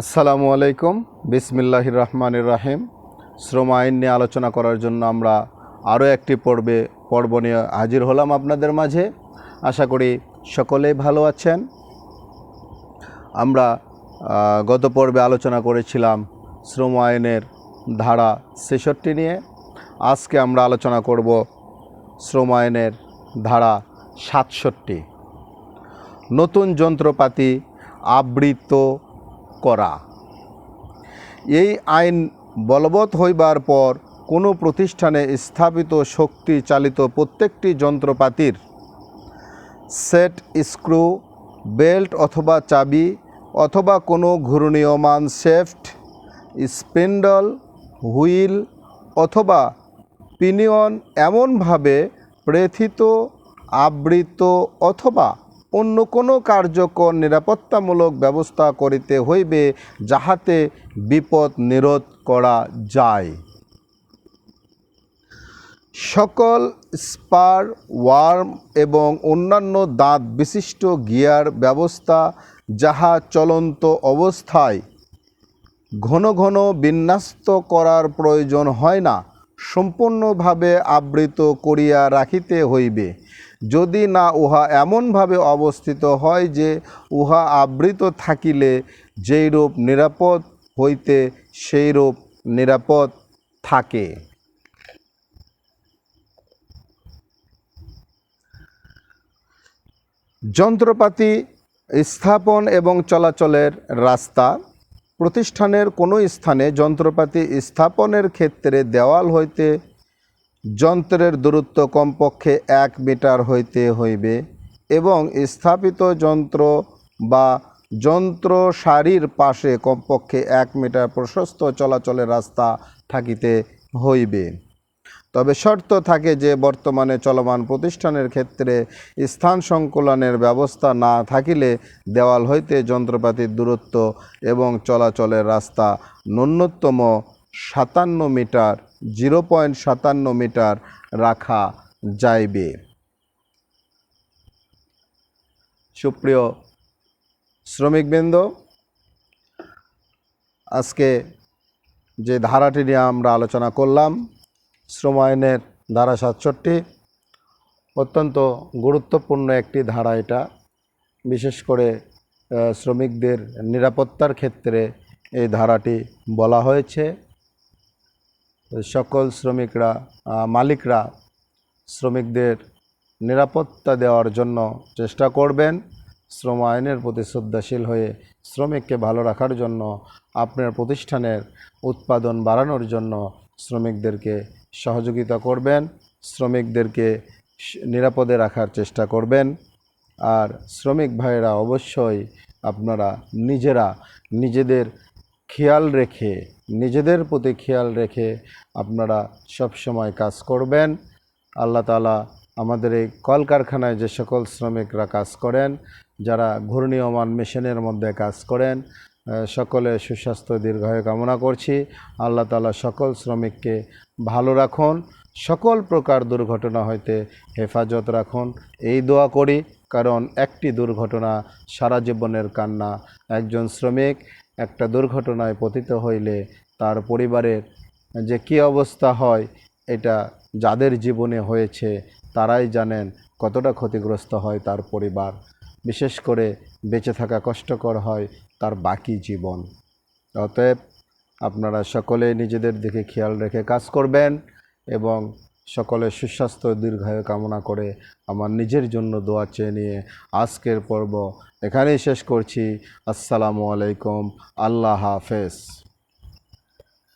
আসসালামু আলাইকুম। বিসমিল্লাহির রহমানির রাহিম। শ্রম আইন নিয়ে আলোচনা করার জন্য আমরা আরও একটি পর্বে, পর্ব নিয়ে হাজির হলাম আপনাদের মাঝে। আশা করি সকলেই ভালো আছেন। আমরা গত পর্বে আলোচনা করেছিলাম শ্রম আইনের ধারা ছেষট্টি নিয়ে। আজকে আমরা আলোচনা করব শ্রম আইনের ধারা সাতষট্টি। নতুন যন্ত্রপাতি আবৃত করা। এই আইন বলবৎ হইবার পর কোনো প্রতিষ্ঠানে স্থাপিত শক্তি চালিত প্রত্যেকটি যন্ত্রপাতির সেট, স্ক্রু, বেল্ট অথবা চাবি অথবা কোনো ঘূর্ণীয়মান শেফট স্পিন্ডল, হুইল অথবা পিনিয়ন এমনভাবে প্রেথিত, আবৃত অথবা অন্য কোনো কার্যকর নিরাপত্তামূলক ব্যবস্থা করিতে হইবে যাহাতে বিপদ নিরোধ করা যায়। সকল স্পার, ওয়ার্ম এবং অন্যান্য দাঁত বিশিষ্ট গিয়ার ব্যবস্থা যাহা চলন্ত অবস্থায় ঘন ঘন বিন্যাস্ত করার প্রয়োজন হয় না, সম্পূর্ণভাবে আবৃত করিয়া রাখিতে হইবে। যদি না উহা এমনভাবে অবস্থিত হয় যে উহা আবৃত থাকিলে যেইরূপ নিরাপদ হইতে সেইরূপ নিরাপদ থাকে। যন্ত্রপাতি স্থাপন এবং চলাচলের রাস্তা প্রতিষ্ঠানের কোনো স্থানে যন্ত্রপাতি স্থাপনের ক্ষেত্রে দেওয়াল হইতে যন্ত্রের দূরত্ব কমপক্ষে এক মিটার হইতে হইবে এবং স্থাপিত যন্ত্র বা যন্ত্র সারির পাশে কমপক্ষে এক মিটার প্রশস্ত চলাচলের রাস্তা থাকিতে হইবে। তবে শর্ত থাকে যে, বর্তমানে চলমান প্রতিষ্ঠানের ক্ষেত্রে স্থান সংকুলনের ব্যবস্থা না থাকিলে দেওয়াল হইতে যন্ত্রপাতির দূরত্ব এবং চলাচলের রাস্তা ন্যূনতম সাতান্ন মিটার, জিরো পয়েন্ট সাতান্ন মিটার রাখা যাইবে। সুপ্রিয় শ্রমিকবৃন্দ, আজকে যে ধারাটি নিয়ে আমরা আলোচনা করলাম, শ্রম আইনের ধারা সাতষট্টি, অত্যন্ত গুরুত্বপূর্ণ একটি ধারা এটা। বিশেষ করে শ্রমিকদের নিরাপত্তার ক্ষেত্রে এই ধারাটি বলা হয়েছে। সকল শ্রমিকরা মালিকরা শ্রমিকদের নিরাপত্তা দেওয়ার জন্য চেষ্টা করবেন। শ্রম আইনের প্রতি শ্রদ্ধাশীল হয়ে শ্রমিককে ভালো রাখার জন্য, আপনার প্রতিষ্ঠানের উৎপাদন বাড়ানোর জন্য শ্রমিকদেরকে সহযোগিতা করবেন। শ্রমিকদেরকে নিরাপদে রাখার চেষ্টা করবেন। আর শ্রমিক ভাইয়েরা অবশ্যই আপনারা নিজেরা নিজেদের খেয়াল রেখে, নিজেদের প্রতি খেয়াল রেখে আপনারা সব সময় কাজ করবেন। আল্লাহ তালা আমাদের এই কলকারখানায় যে সকল শ্রমিকরা কাজ করেন, যারা ঘূর্ণীয়মান মেশিনের মধ্যে কাজ করেন সকলে সুস্বাস্থ্য দীর্ঘায়ু কামনা করছি। আল্লাহ তালা সকল শ্রমিককে ভালো রাখুন, সকল প্রকার দুর্ঘটনা হইতে হেফাজত রাখুন। এই দোয়া করি, কারণ একটি দুর্ঘটনা সারা জীবনের কান্না, একজন শ্রমিক একটা দুর্ঘটনায় পতিত হইলে তার পরিবারের যে কী অবস্থা হয়, এটা যাদের জীবনে হয়েছে, তারাই জানেন কতটা ক্ষতিগ্রস্ত হয় তার পরিবার। বিশেষ করে বেঁচে থাকা কষ্টকর হয় তার বাকি জীবন। অতএব আপনারা সকলে নিজেদের দিকে খেয়াল রেখে কাজ করবেন এবং সকলের সুস্বাস্থ্য দীর্ঘায়ু কামনা করে আমার নিজের জন্য দোয়া চেয়ে নিয়ে আজকের পর্ব এখানেই শেষ করছি। আসসালামু আলাইকুম। আল্লাহ হাফেজ।